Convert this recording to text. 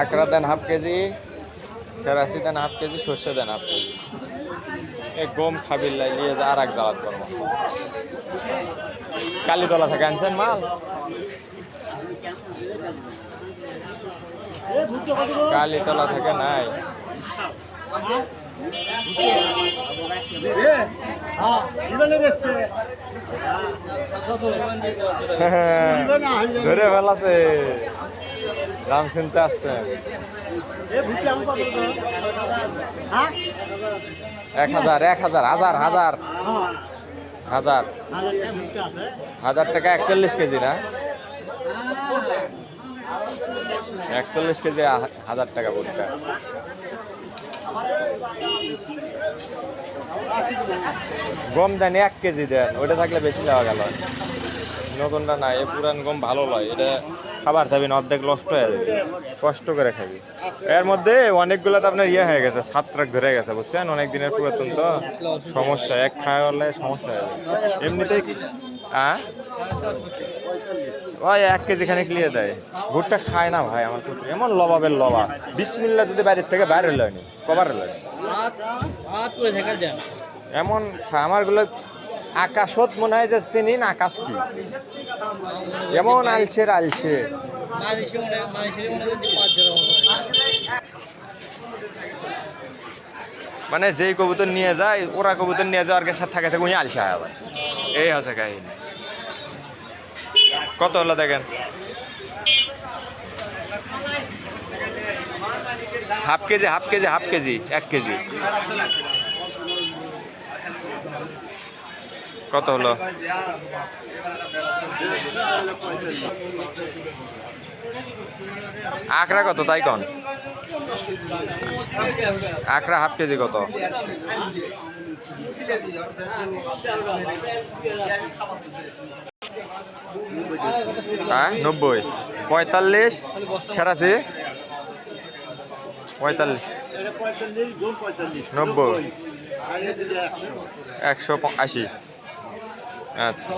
আকরা দেন half KG ফেরাসি দেন হাফ কেজি সর্ষে দেন হাফ কেজি। এ গম খাবির লাই নিয়ে যা আর এক জালাত করব। কালীতলা থেকে আনছেন মাল? কালীতলা থেকে নাই। ধরে ফেলাছে। দাম শুনতে আসছেন এক হাজার এক হাজার হাজার হাজার। হাজার। হাজার টাকা একচল্লিশ কেজি না? একচল্লিশ কেজি হাজার টাকা ভুট্টা। গম দেন এক কেজি দেন। ওটা থাকলে বেশি দেওয়া গেল। নতুনটা না এ পুরান গম ভালো লয়। এটা খাবার খাবি না অর্ধেক নষ্ট হয়ে যাবে। কষ্ট করে খাবি। এর মধ্যে অনেকগুলো তো আপনার ইয়ে হয়ে গেছে সাত ট্রাক ধরে গেছে বুঝছেন? অনেক দিনের পুরাতন তো সমস্যা এক খাওয়া হলে সমস্যা হয়ে যাবে। এমনিতেই হ্যাঁ ওই এক কেজি খানে ক্লিয়ে দেয়। ভুট্টা খায় না ভাই আমার পুত্র এমন লবাবের লবা। বিসমিল্লা যদি বাইরের থেকে বাইরে লয়নি কবার লয়নি এমন খা- আমারগুলো আকাশত মনে হয় যে চিনিন, আকাশ কি? এমন আলছে আলছে মানে যেই কবুতর নিয়ে যায়, ওরা কবুতর নিয়ে যাওয়ার সাথে থাকে থাকে উনি হয় আবার। এই হচ্ছে কাহিনী। কত হলো দেখেন? Half K G half K G half K G, এক কেজি। কত হলো? আখড়া কত, তাই কন? আখড়া হাফ কেজি কত? হ্যাঁ নব্বই। পঁয়তাল্লিশ? খেরাসি পঁয়তাল্লিশ। নব্বই। একশো আশি আচ্ছা